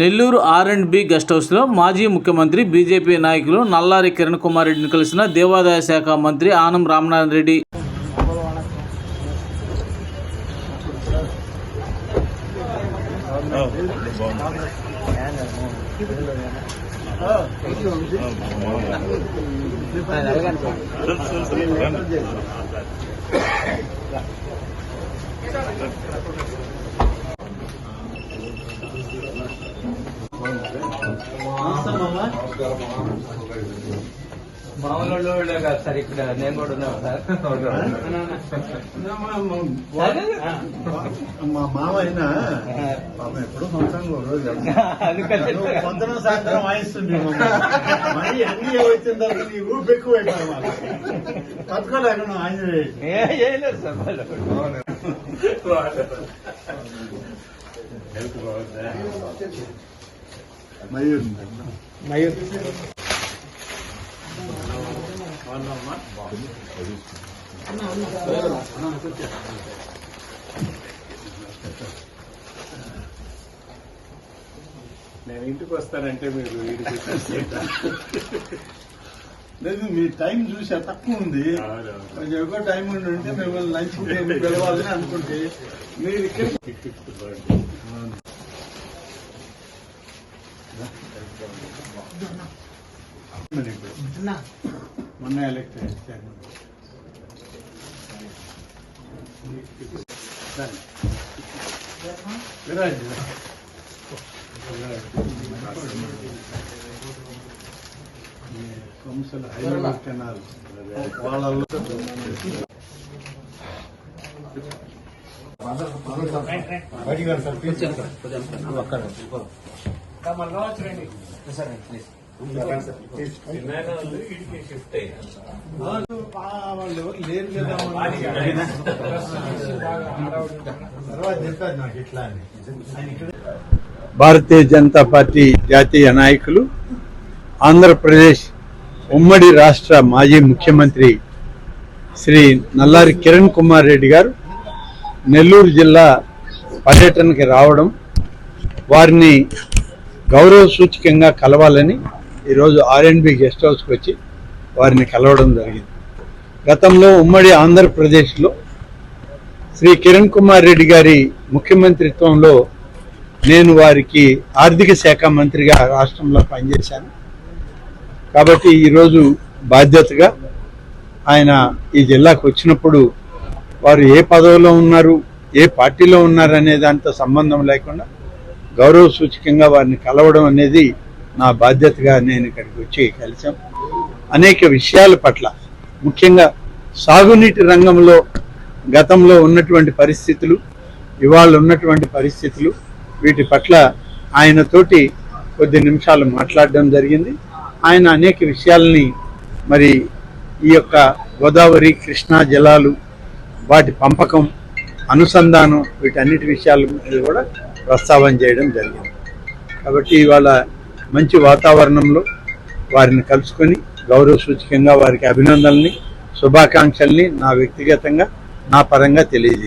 Nellore R and B guest హౌస్లో మాజీ ముఖ్యమంత్రి బీజేపీ నాయకులు నల్లారి కిరణ్ కుమార్ రెడ్డిని కలిసిన దేవాదాయ శాఖ మంత్రి ఆనం రామనారాయణ రెడ్డి. మామూలు వాళ్ళు కాదు సార్ ఇక్కడ నేను కూడా ఉన్నాను సార్. మా మామ అయినా పాపం ఎప్పుడు నువ్వు పొద్దున సాయంత్రం వాయిస్తుంది మరి అన్ని వచ్చిన తర్వాత నీ ఊపి ఎక్కువ ఆంజనేయ ఏం లేదు మయూర్ నేను ఇంటికి వస్తానంటే మీరు లేదు మీ టైం చూసా తక్కువ ఉంది కొంచెం ఎక్కువ టైం ఉండి ఉంటే మిమ్మల్ని లంచ్ పిలవాలని అనుకుంటే మీరు ఇక్కడ మొన్న ఎలక్ట్ అయ్యారు విరాజ్ కంసల హైదరాబాద్ కెనాల్ వాళ్ళల్లో వాళ్ళు ఎవరు లేరు కదా తర్వాత చెప్పారు నాకు ఇట్లా అని ఆయన ఇక్కడ భారతీయ జనతా పార్టీ జాతీయ నాయకులు ఆంధ్రప్రదేశ్ ఉమ్మడి రాష్ట్ర మాజీ ముఖ్యమంత్రి శ్రీ నల్లారి కిరణ్ కుమార్ రెడ్డి గారు నెల్లూరు జిల్లా పర్యటనకి రావడం వారిని గౌరవ సూచకంగా కలవాలని ఈరోజు ఆర్ఎండ్బి గెస్ట్ హౌస్కి వచ్చి వారిని కలవడం జరిగింది. గతంలో ఉమ్మడి ఆంధ్రప్రదేశ్లో శ్రీ కిరణ్ కుమార్ రెడ్డి గారి ముఖ్యమంత్రిత్వంలో నేను వారికి ఆర్థిక శాఖ మంత్రిగా రాష్ట్రంలో పనిచేశాను. కాబట్టి ఈరోజు బాధ్యతగా ఆయన ఈ జిల్లాకు వచ్చినప్పుడు వారు ఏ పదవిలో ఉన్నారు ఏ పార్టీలో ఉన్నారు అనే దాంతో సంబంధం లేకుండా గౌరవ సూచకంగా వారిని కలవడం అనేది నా బాధ్యతగా నేను ఇక్కడికి వచ్చి కలిసాం అనేక విషయాల పట్ల ముఖ్యంగా సాగునీటి రంగంలో గతంలో ఉన్నటువంటి పరిస్థితులు ఇవాళ ఉన్నటువంటి పరిస్థితులు వీటి పట్ల ఆయనతోటి కొద్ది నిమిషాలు మాట్లాడడం జరిగింది. ఆయన అనేక విషయాలని మరి ఈ యొక్క గోదావరి కృష్ణా జలాలు వాటి పంపకం అనుసంధానం వీటన్నిటి విషయాల మీద కూడా ప్రస్తావన చేయడం జరిగింది. కాబట్టి ఇవాళ మంచి వాతావరణంలో వారిని కలుసుకొని గౌరవ సూచకంగా వారికి అభినందనల్ని శుభాకాంక్షల్ని నా వ్యక్తిగతంగా నా పరంగా తెలియజేయాలి